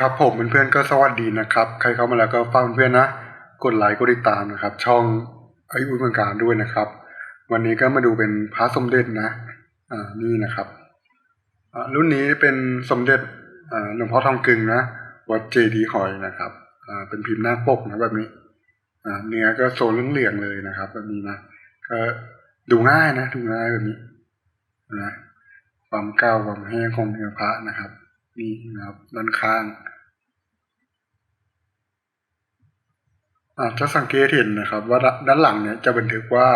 ครับผมเพื่อนๆก็สวัสดีนะครับ ใครเข้ามาแล้วก็ฟังเพื่อนนะ กดไลค์กดติดตามนะครับ ช่องไอายุอุเมืองการด้วยนะครับ วันนี้ก็มาดูเป็นพระสมเด็จนะอ่านี่นะครับอ่ารุ่นนี้เป็นสมเด็จอ่าหลวงพ่อทองกึงนะวัดเจดีหอยนะครับอ่าเป็นพิมพ์หน้าปกนะแบบนี้อ่าเนื้อก็โซนเหลืองๆเลยนะครับ แบบนี้นะก็ดูง่ายนะดูง่ายแบบนี้ นะความก้าวความแห้งของเนื้อพระนะครับ นี่นะครับด้านข้างอาจจะสังเกตเห็นนะครับ ว่าด้านหลังเนี่ยจะบันทึกว่า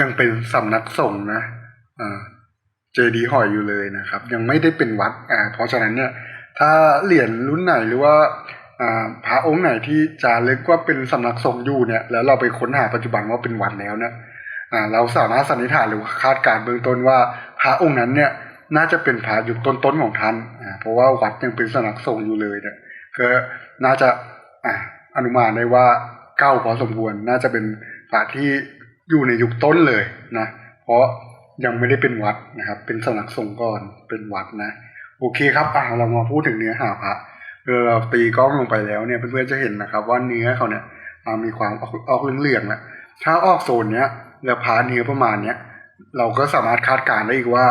ยังเป็นสำนักสงฆ์นะอ่าเจดีย์หอยอยู่เลยนะครับ ยังไม่ได้เป็นวัดอ่าเพราะฉะนั้นเนี่ย ถ้าเหรียญรุ่นไหนหรือว่าอ่าพระองค์ไหนที่จารึกว่าเป็นสำนักสงฆ์อยู่เนี่ย แล้วเราไปค้นหาปัจจุบันว่าเป็นวัดแล้วเนี่ยอ่าเราสามารถสันนิษฐานหรือคาดการณ์เบื้องต้นว่า พระองค์นั้นเนี่ยน่าจะเป็นพระยุคต้นๆของท่านเพราะว่าวัดยังเป็นสนักสงฆ์อยู่เลยเนี่ยก็น่าจะอ่าอนุมานได้ว่าเก้าพอสมควรน่าจะเป็นพระที่อยู่ในยุคต้นเลยนะเพราะยังไม่ได้เป็นวัดนะครับ เป็นสนักสงฆ์ก่อนเป็นวัดนะโอเคครับอ่าเรามาพูดถึงเนื้อหาพระเออเราตีกล้องลงไปแล้วเนี่ยเพื่อนๆจะเห็นนะครับ ว่าเนื้อเขาเนี่ยอ่ามีความออกออกเหลืองๆแล้วถ้าออกโซนเนี้ยแล้วพาเนื้อประมาณเนี้ย เราก็สามารถคาดการณ์ได้อีกว่า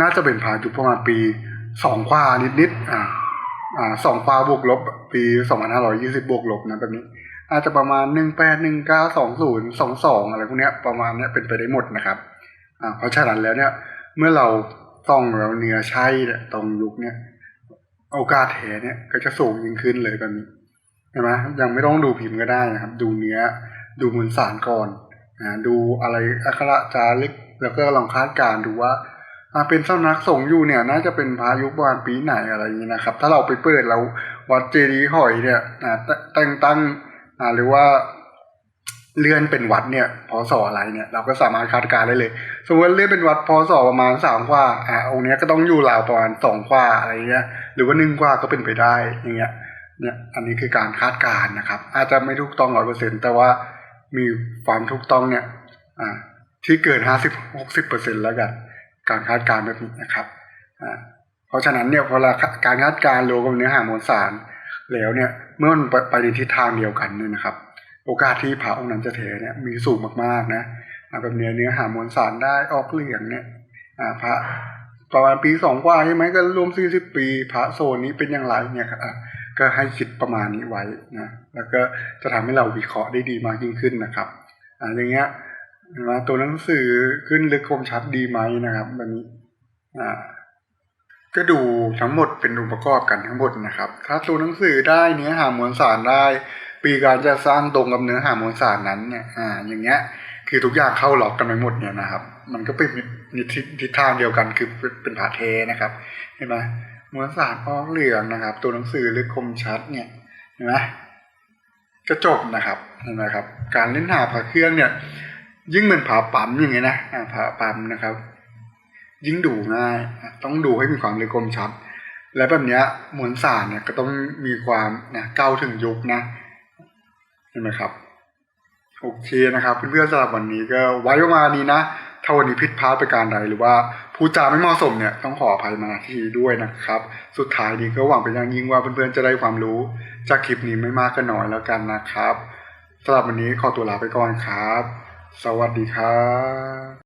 น่าจะเป็นพายุดประมาณปีสองควานิดๆอ่าอ่าสองควาบวกลบ ปีสองพันห้าร้อยี่สิบบวกลบนะแบบนี้ อาจจะประมาณหนึ่งแปดหนึ่งเก้าสองศูนย์สองสองอะไรพวกเนี้ยประมาณเนี้ยเป็นไปได้หมดนะครับอ่าเพราะฉะนั้นแล้วเนี่ยเมื่อเราต้องเราเนื้อใช่ตรงยุคเนี่ยโอกาสแท้เนี่ยก็จะสูงยิ่งขึ้นเลยแบบนี้เห็นไหมยังไม่ต้องดูพิมพ์ก็ได้นะครับ ดูเนื้อดูมวลสารก่อนอ่าดูอะไรอักขระจารึก แล้วก็ลองคาดการดูว่าอาเป็นสำนักสงฆ์อยู่เนี่ย น่าจะเป็นพายุประมาณปีไหนอะไรอย่างนี้นะครับ ถ้าเราไปเปิดแล้ววัดเจดีย์หอยเนี่ยแต่งตั้งหรือว่าเลื่อนเป็นวัดเนี่ยพศอะไรเนี่ย เราก็สามารถคาดการได้เลย สมมติเลื่อนเป็นวัดพศประมาณสามขวาอ่าองค์เนี้ยก็ต้องอยู่ราวประมาณสองขวาอะไรเงี้ยหรือว่าหนึ่งขวาก็เป็นไปได้อย่างเงี้ยเนี่ยอันนี้คือการคาดการนะครับ อาจจะไม่ถูกต้องร้อยเปอร์เซ็นแต่ว่ามีความถูกต้องเนี่ย อ่า ที่เกินห้าสิบหกสิบเปอร์เซ็นแล้วกันการคาดการณ์แบบนี้นะครับอ่าเพราะฉะนั้นเนี่ยเวลาการคาดการณ์โลกับเนื้อหามวลสาร แล้วเนี่ยเมื่อมันไปในทิศทางเดียวกันเนี่ยนะครับ โอกาสที่พระองค์นั้นจะเทเนี่ยมีสูงมากๆนะแบบเนี้ยเนื้อหามวลสารได้ออกเหลืองเนี่ยอ่าพระประมาณปีสองกว่าใช่ไหมก็รวมสี่สิบปี พระโซนนี้เป็นอย่างไรเนี่ยครับอะก็ให้คิดประมาณนี้ไว้นะแล้วก็จะทำให้เราวิเคราะห์ได้ดีมากยิ่งขึ้นนะครับอ่าอย่างเงี้ย นะตัวหนังสือขึ้นลึกคมชัดดีไหมนะครับแบบนี้อ่าก็ดูทั้งหมดเป็นองค์ประกอบกันทั้งหมดนะครับ ถ้าตัวหนังสือได้เนื้อหามวลสารได้ ปีการจะสร้างตรงกับเนื้อหามวลสารนั้นเนี่ยอ่าอย่างเงี้ย คือทุกอย่างเข้าหลอกกันไปหมดเนี่ยนะครับ มันก็เป็นนิทิศทางเดียวกันคือเป็นผาเทนะครับเห็นไหมมวลสารออกเหลืองนะครับ ตัวหนังสือลึกคมชัดเนี่ยเห็นไหมก็จบนะครับเห็นไหมครับ การเล่นหาผาเครื่องเนี่ย ยิ่งเหมือนผาปั๊มอย่างเงี้ยนะอ่าผาปั๊มนะครับ ยิ่งดูง่ายอะต้องดูให้มีความเลึกคมชัด และแบบเนี้ยมวลสารเนี่ยก็ต้องมีความนะเก้าถึงยุคนะเห็นไหมครับโอเคนะครับเพื่อนๆสำหรับวันนี้ก็ไว้ประมาณนี้นะถ้าวันนี้ผิดพลาดไปการใดหรือว่าพูดจาไม่เหมาะสมเนี่ยต้องขออภัยมาที่ด้วยนะครับ สุดท้ายนี้ก็หวังเป็นอย่างยิ่งว่าเพื่อนๆจะได้ความรู้ จากคลิปนี้ไม่มากก็น้อยแล้วกันนะครับสำหรับวันนี้ขอตัวลาไปก่อนครับ สวัสดีครับ